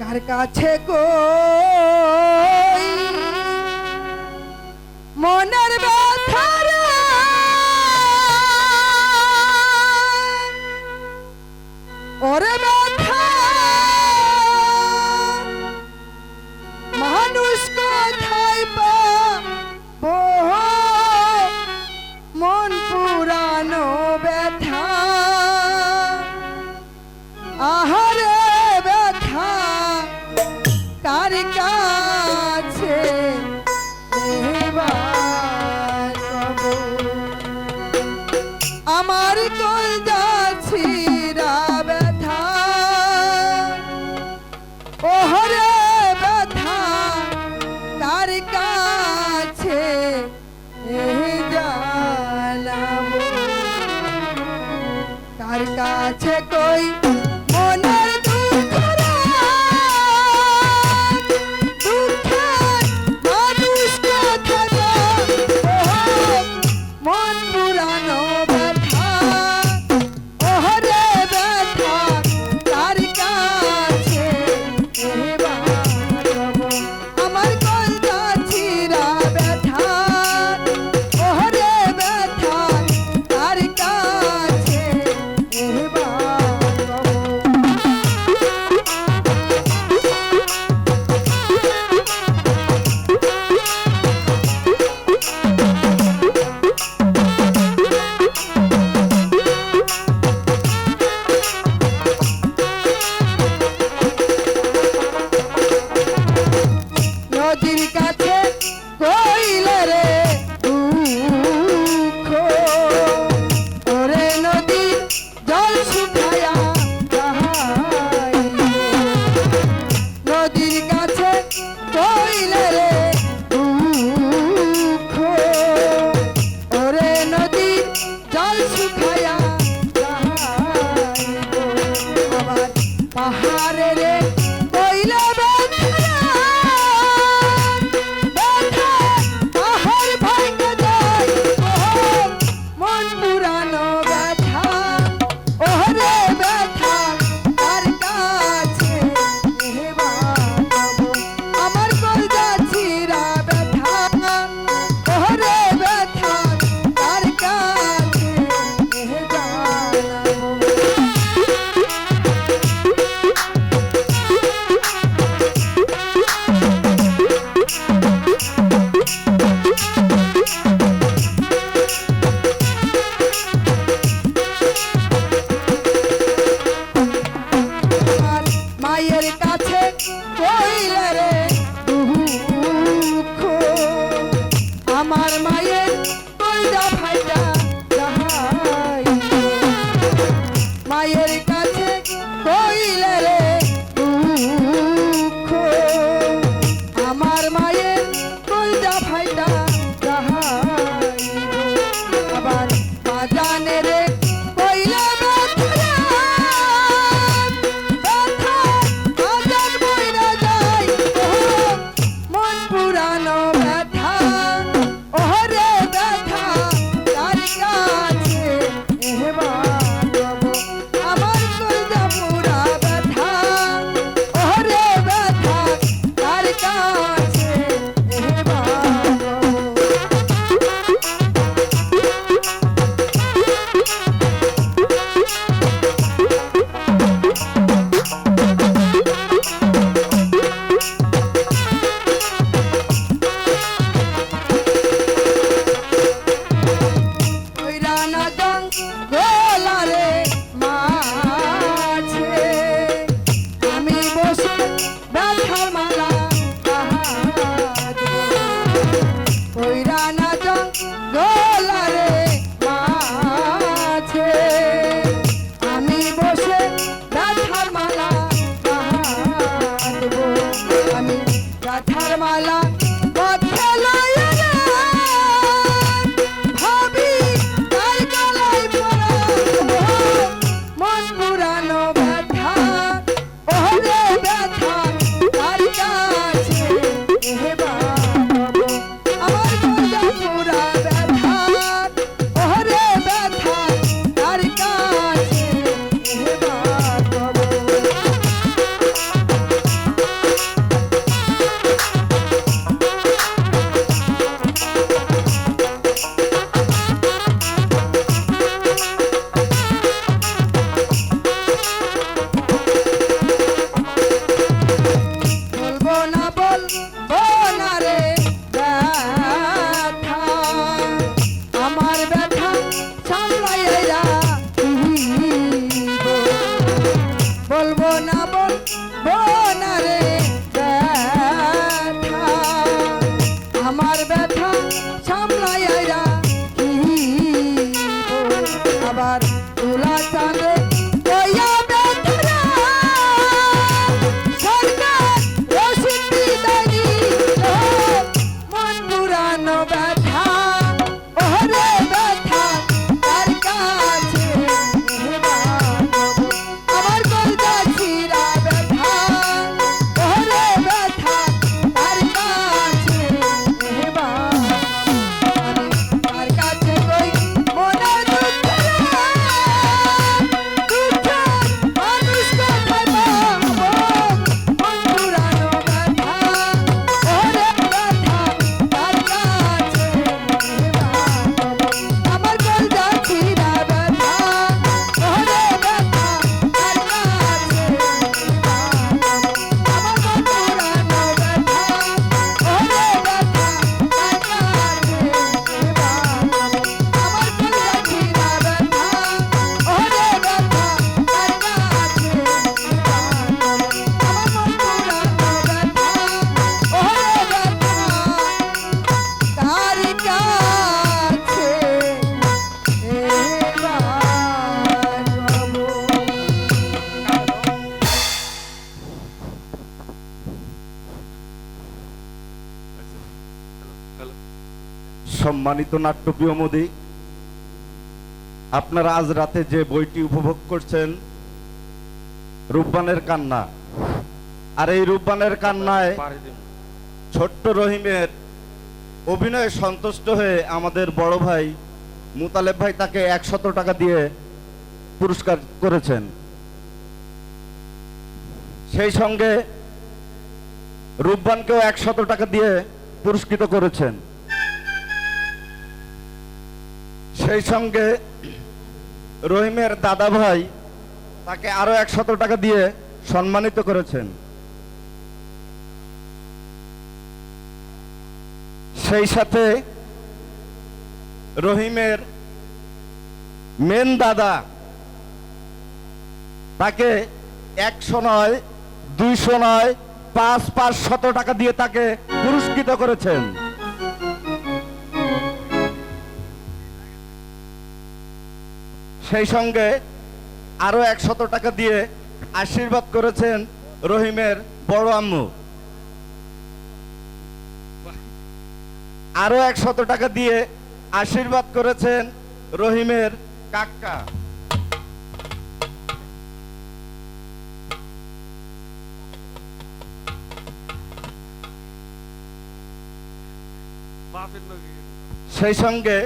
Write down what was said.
কার কাছে গো? মনের ব্যথার ওরে ব্যথা কাছে জানাব। কার কাছে কই ভোলা সম্মানিত নাট্যপ্রিয় মোদী আপনারা আজ রাতে যে বইটি উপভোগ করছেন রূপবানের কান্না আর এই রূপবানের কান্নায় ছোট্ট রহিমের অভিনয়ে সন্তুষ্ট হয়ে আমাদের বড় ভাই মুতালেব ভাই তাকে একশত টাকা দিয়ে পুরস্কার করেছেন। সেই সঙ্গে রূপবানকেও একশত টাকা দিয়ে পুরস্কৃত করেছেন। সেই সঙ্গে রহিমের দাদা ভাই তাকে আরও একশত টাকা দিয়ে সম্মানিত করেছেন। সেই সাথে রহিমের মেন দাদা তাকে একশো নয়, দুইশো নয় পাঁচ পাঁচ শত টাকা দিয়ে তাকে পুরস্কৃত করেছেন। সেই সঙ্গে আরও একশত টাকা দিয়ে আশীর্বাদ করেছেন রহিমের বড় আম্মু। আরও একশত টাকা দিয়ে আশীর্বাদ করেছেন রহিমের কাকা। সেই সঙ্গে